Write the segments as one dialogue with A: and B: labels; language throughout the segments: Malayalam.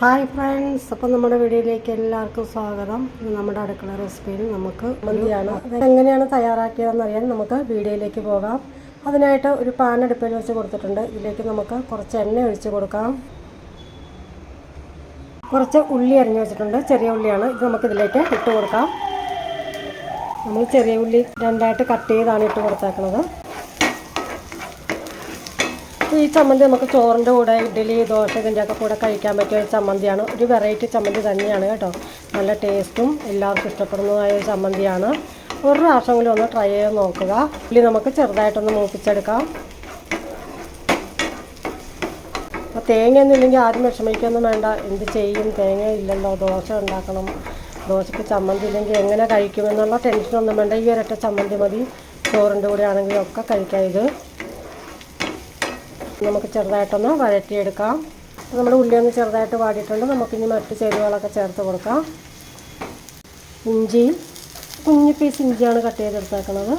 A: ഹായ് ഫ്രണ്ട്സ് അപ്പം നമ്മുടെ വീഡിയോയിലേക്ക് എല്ലാവർക്കും സ്വാഗതം. നമ്മുടെ അടുക്കള റെസിപ്പിയിൽ നമുക്ക് മന്തിയാണ്. എങ്ങനെയാണ് തയ്യാറാക്കിയതെന്ന് അറിയാൻ നമുക്ക് വീഡിയോയിലേക്ക് പോകാം. അതിനായിട്ട് ഒരു പാൻ അടുപ്പിൽ വെച്ച് കൊടുത്തിട്ടുണ്ട്. ഇതിലേക്ക് നമുക്ക് കുറച്ച് എണ്ണ ഒഴിച്ച് കൊടുക്കാം. കുറച്ച് ഉള്ളി അരിഞ്ഞു വെച്ചിട്ടുണ്ട്. ചെറിയ ഉള്ളിയാണ്. ഇത് നമുക്ക് ഇതിലേക്ക് ഇട്ട് കൊടുക്കാം. നമ്മൾ ചെറിയ ഉള്ളി രണ്ടായിട്ട് കട്ട് ചെയ്താണ് ഇട്ട് കൊടുത്തേക്കുന്നത് ഈ ചമ്മന്തി നമുക്ക് ചോറിന്റെ കൂടെ ഇഡ്ഡലി ദോശ ഇതിന്റെയൊക്കെ കൂടെ കഴിക്കാൻ പറ്റിയ ഒരു ചമ്മന്തിയാണ്. ഒരു വെറൈറ്റി ചമ്മന്തി തന്നെയാണ് കേട്ടോ. നല്ല ടേസ്റ്റും എല്ലാവർക്കും ഇഷ്ടപ്പെടുന്നതായ ഒരു ചമ്മന്തിയാണ്. ഒരു പ്രാവശ്യമെങ്കിലും ഒന്ന് ട്രൈ ചെയ്ത് നോക്കുക. ഉള്ളി നമുക്ക് ചെറുതായിട്ടൊന്ന് മൂപ്പിച്ചെടുക്കാം. അപ്പോൾ തേങ്ങയൊന്നും ഇല്ലെങ്കിൽ ആരും വിഷമിക്കൊന്നും വേണ്ട. എന്ത് ചെയ്യും? തേങ്ങ ഇല്ലല്ലോ ദോശ ഉണ്ടാക്കണം. ദോശയ്ക്ക് ചമ്മന്തി ഇല്ലെങ്കിൽ എങ്ങനെ കഴിക്കുമെന്നുള്ള ടെൻഷനൊന്നും വേണ്ട. ഈ ഒരൊറ്റ ചമ്മന്തി മതി. ചോറിന്റെ കൂടെ ആണെങ്കിലും ഒക്കെ കഴിക്കാം ഇത്. നമുക്ക് ചെറുതായിട്ടൊന്ന് വഴറ്റിയെടുക്കാം. ഉള്ളി ഒന്ന് ചെറുതായിട്ട് വാടിയിട്ടുണ്ട്. നമുക്കിനി മറ്റ് ചേരുവകളൊക്കെ ചേർത്ത് കൊടുക്കാം. ഇഞ്ചി കുഞ്ഞു പീസ് ഇഞ്ചിയാണ് കട്ട് ചെയ്തെടുത്തേക്കുന്നത്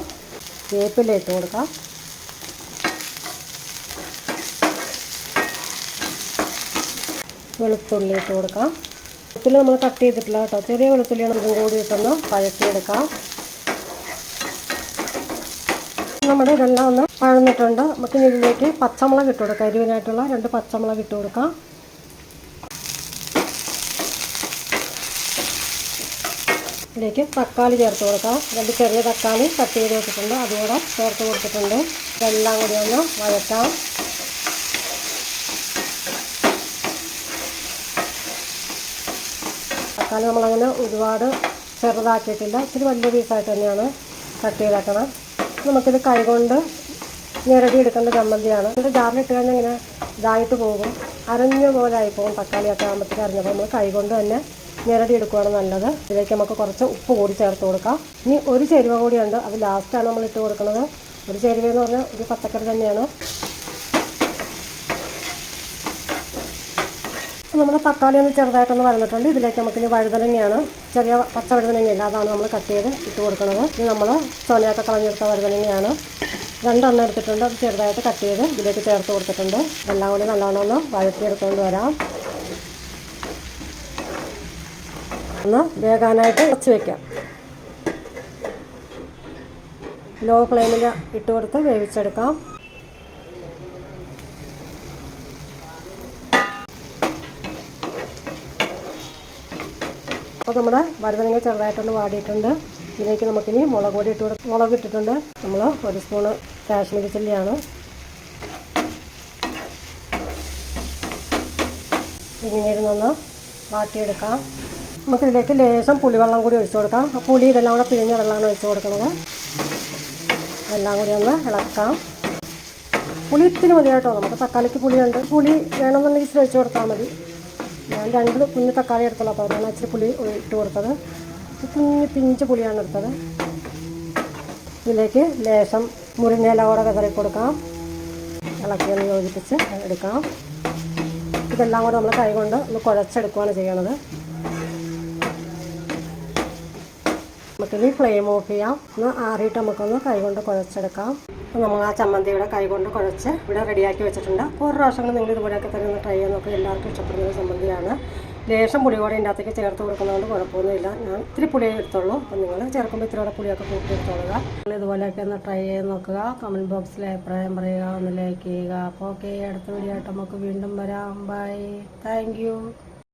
A: വേപ്പില ഇട്ട് കൊടുക്കാം. വെളുത്തുള്ളി ഇട്ട് കൊടുക്കാം. വെളുത്തുള്ളി നമ്മൾ കട്ട് ചെയ്തിട്ടില്ല കേട്ടോ. ചെറിയ വെളുത്തുള്ളിയാണ് ഇതും കൂടി ഇട്ടൊന്ന് വഴറ്റിയെടുക്കാം. നമ്മുടെ ഇതെല്ലാം ഒന്ന് വഴന്നിട്ടുണ്ട്. നമുക്ക് ഇതിലേക്ക് പച്ചമുളക് ഇട്ട് കൊടുക്കാം. എരിവിനായിട്ടുള്ള രണ്ട് പച്ചമുളക് ഇട്ട് കൊടുക്കാം. ഇതിലേക്ക് തക്കാളി ചേർത്ത് കൊടുക്കാം. രണ്ട് ചെറിയ തക്കാളി കട്ട് ചെയ്ത് വെച്ചിട്ടുണ്ട്. അതുകൂടെ ചേർത്ത് കൊടുത്തിട്ടുണ്ട്. ഇതെല്ലാം കൂടി ഒന്ന് വഴറ്റാം. തക്കാളി നമ്മളങ്ങനെ ഒരുപാട് ചെറുതാക്കിയിട്ടില്ല. ഇച്ചിരി വലിയ പീസായിട്ട് തന്നെയാണ് കട്ട് ചെയ്തേക്കണം. നമുക്കിത് കൈകൊണ്ട് ഞെരടി എടുക്കേണ്ട ചമ്മന്തിയാണ്. എന്നിട്ട് ജാറിലിട്ട് കഴിഞ്ഞാൽ ഇങ്ങനെ ഇതായിട്ട് പോകും. അരഞ്ഞ പോലെ ആയി പോകും തക്കാളിയൊക്കെ ആകുമ്പോഴത്തേക്ക് അരഞ്ഞപ്പോൾ നമ്മൾ കൈകൊണ്ട് തന്നെ ഞെരടി എടുക്കുകയാണ് നല്ലത്. ഇതിലേക്ക് നമുക്ക് കുറച്ച് ഉപ്പ് കൂടി ചേർത്ത് കൊടുക്കാം. ഇനി ഒരു ചേരുവ കൂടിയുണ്ട് അത് ലാസ്റ്റാണ് നമ്മൾ ഇട്ട് കൊടുക്കുന്നത്. ഒരു ചേരുവ എന്ന് പറഞ്ഞാൽ ഒരു പച്ചക്കറി തന്നെയാണ്. നമ്മുടെ തക്കാളി ഒന്ന് ചെറുതായിട്ടൊന്ന് വരന്നിട്ടുണ്ട്. ഇതിലേക്ക് നമുക്ക് നമുക്കിനി വഴുതനങ്ങയാണ്. ചെറിയ പച്ച വഴുതനങ്ങയില്ല അതാണ് നമ്മൾ കട്ട് ചെയ്ത് ഇട്ട് കൊടുക്കുന്നത്. ഇത് നമ്മൾ ചോനയൊക്കെ കളഞ്ഞെടുത്ത വഴുതനങ്ങയാണ്. രണ്ടെണ്ണം എടുത്തിട്ടുണ്ട്. അത് ചെറുതായിട്ട് കട്ട് ചെയ്ത് ഇതിലേക്ക് ചേർത്ത് കൊടുത്തിട്ടുണ്ട്. എല്ലാം കൂടി നല്ലോണം ഒന്ന് വഴറ്റിയെടുത്തുകൊണ്ട് വരാം. ഒന്ന് വേകാനായിട്ട് കുറച്ച് വയ്ക്കാം ലോ ഫ്ലെയിമിൽ ഇട്ട് കൊടുത്ത് വേവിച്ചെടുക്കാം. അപ്പോൾ നമ്മുടെ വഴുതനങ്ങ ചെറുതായിട്ടൊന്ന് വാടിയിട്ടുണ്ട്. ഇതിലേക്ക് നമുക്കിനി മുളക് പൊടി ഇട്ട് മുളക് ഇട്ടിട്ടുണ്ട്. നമ്മൾ ഒരു സ്പൂണ് കാശ്മീരി ചില്ലിയാണ്. പിന്നീട് വാട്ടിയെടുക്കാം. നമുക്കിതിലേക്ക് ലേശം പുളിവെള്ളം കൂടി ഒഴിച്ചു കൊടുക്കാം. ആ പുളി ഇതെല്ലാം കൂടെ പിഴിഞ്ഞ വെള്ളമാണ് ഒഴിച്ചു കൊടുക്കുന്നത്. എല്ലാം കൂടി ഒന്ന് ഇളക്കാം. പുളി ഇത്തിരി മതി കേട്ടോ നമുക്ക് തക്കാളിക്ക് പുളിയുണ്ട്. പുളി വേണമെന്നുണ്ടെങ്കിൽ ഇച്ചിരി ഒഴിച്ചു കൊടുത്താൽ മതി. ഞാൻ രണ്ട് കുഞ്ഞ് തക്കാളി എടുത്തുള്ള. അപ്പോൾ അതാണ് പുളി ഇട്ട് കൊടുത്തത്. കുഞ്ഞ് പിഞ്ച് പുളിയാണ് എടുത്തത്. ഇതിലേക്ക് ലേശം മുരിങ്ങയില കൂടെ കതറി കൊടുക്കാം. ഇളക്കി ഒന്ന് യോജിപ്പിച്ച് എടുക്കാം. ഇതെല്ലാം കൂടെ നമ്മൾ കൈ കൊണ്ട് ഒന്ന് കുഴച്ചെടുക്കുകയാണ് ചെയ്യണത്. നമുക്കിനി ഫ്ലെയിം ഓഫ് ചെയ്യാം. ഒന്ന് ആറിയിട്ട് നമുക്കൊന്ന് കൈ കൊണ്ട് കുഴച്ചെടുക്കാം. അപ്പോൾ നമ്മൾ ആ ചമ്മന്തിയുടെ കൈകൊണ്ട് കുഴച്ച് ഇവിടെ റെഡിയാക്കി വെച്ചിട്ടുണ്ട്. അപ്പോൾ ഒരു പ്രാവശ്യം നിങ്ങൾ ഇതുപോലെയൊക്കെ തന്നെ ഒന്ന് ട്രൈ ചെയ്യാൻ നോക്കുക എല്ലാവർക്കും ഇഷ്ടപ്പെടുന്ന ചമ്മന്തിയാണ്. ലേശം പുളി കൂടെ ഇതിന്റെ അകത്തേക്ക് ചേർത്ത് കൊടുക്കുന്നതുകൊണ്ട് കുഴപ്പമൊന്നുമില്ല. ഞാൻ ഇത്തിരി പുളിയേ എടുത്തുള്ളൂ. അപ്പം നിങ്ങൾ ചേർക്കുമ്പോൾ ഇത്തിരിയുടെ പുളിയൊക്കെ കൂട്ടി എടുത്തോളുക. നിങ്ങൾ ഇതുപോലെയൊക്കെ ഒന്ന് ട്രൈ ചെയ്ത് നോക്കുക. കമന്റ് ബോക്സിൽ അഭിപ്രായം പറയുക. ഒന്ന് ലൈക്ക് ചെയ്യുക. അപ്പോൾ ഓക്കെ അടുത്ത വീഡിയോ ആയിട്ട് നമുക്ക് വീണ്ടും വരാം. Bye thank